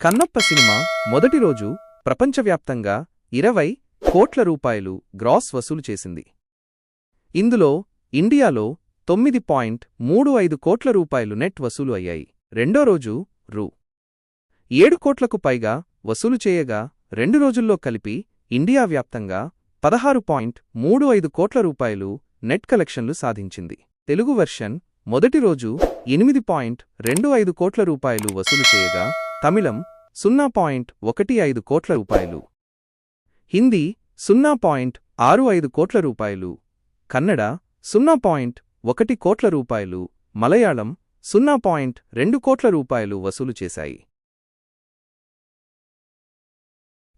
Kannappa cinema మొదటి రోజు ప్రపంచవ్యాప్తంగా ఇరవై కోట్ల రూపాయలు గ్రాస్ వసూలు చేసింది. ఇందులో ఇండియాలో తొమ్మిది పాయింట్ మూడు ఐదు కోట్ల రూపాయలు నెట్ వసూలు అయ్యాయి. రెండో రోజు రూ. ఏడు కోట్లకు పైగా వసూలు చేయగా రెండు రోజుల్లో కలిపి ఇండియా వ్యాప్తంగా పదహారు పాయింట్ మూడు ఐదు కోట్ల రూపాయలు నెట్ కలెక్షన్లు సాధించింది. తెలుగు వెర్షన్ మొదటి రోజు ఎనిమిది పాయింట్ రెండు ఐదు కోట్ల రూపాయలు వసూలు చేయగా తమిళం సున్నా పాయింట్ ఒకటి ఐదు కోట్ల రూపాయలు. హిందీ సున్నా పాయింట్ ఆరు ఐదు కోట్ల రూపాయలు. కన్నడ సున్నా పాయింట్ ఒకటి కోట్ల రూపాయలు. మలయాళం సున్నా పాయింట్ రెండు కోట్ల రూపాయలు వసూలు చేశాయి.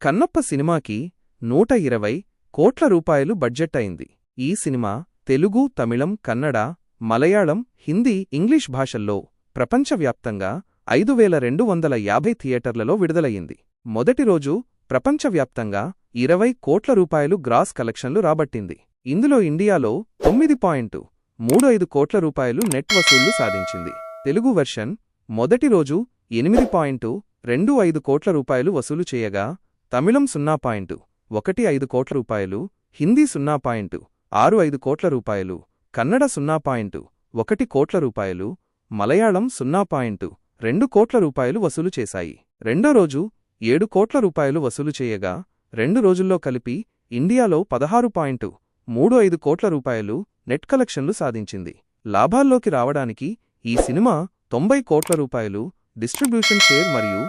కన్నప్ప సినిమాకి నూట ఇరవై కోట్ల రూపాయలు బడ్జెట్ అయింది. ఈ సినిమా తెలుగు తమిళం కన్నడ మలయాళం హిందీ ఇంగ్లీష్ భాషల్లో ప్రపంచవ్యాప్తంగా ఐదు వేల రెండు వందల యాభై థియేటర్లలో విడుదలయ్యింది. మొదటి రోజు ప్రపంచవ్యాప్తంగా ఇరవై కోట్ల రూపాయలు గ్రాస్ కలెక్షన్లు రాబట్టింది. ఇందులో ఇండియాలో తొమ్మిది పాయింట్ మూడు ఐదు కోట్ల రూపాయలు నెట్ వసూళ్ళు సాధించింది. తెలుగు వెర్షన్ మొదటి రోజు ఎనిమిది పాయింట్ రెండు ఐదు కోట్ల రూపాయలు వసూలు చేయగా తమిళం సున్నా పాయింట్ ఒకటి ఐదు కోట్ల రూపాయలు హిందీ సున్నా పాయింట్ ఆరు ఐదు కోట్ల రూపాయలు కన్నడ సున్నా పాయింట్ ఒకటి కోట్ల రూపాయలు మలయాళం సున్నా పాయింట్ రెండు కోట్ల రూపాయలు వసూలు చేశాయి. రెండో రోజు ఏడు కోట్ల రూపాయలు వసూలు చేయగా రెండు రోజుల్లో కలిపి ఇండియాలో పదహారు పాయింట్ మూడు ఐదు కోట్ల రూపాయలు నెట్ కలెక్షన్లు సాధించింది. లాభాల్లోకి రావడానికి ఈ సినిమా తొంభై కోట్ల రూపాయలు డిస్ట్రిబ్యూషన్ షేర్ మరియు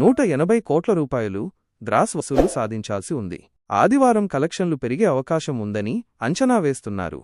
నూట ఎనభై కోట్ల రూపాయలు ద్రాస్ వసూలు సాధించాల్సి ఉంది. ఆదివారం కలెక్షన్లు పెరిగే అవకాశం ఉందని అంచనా వేస్తున్నారు.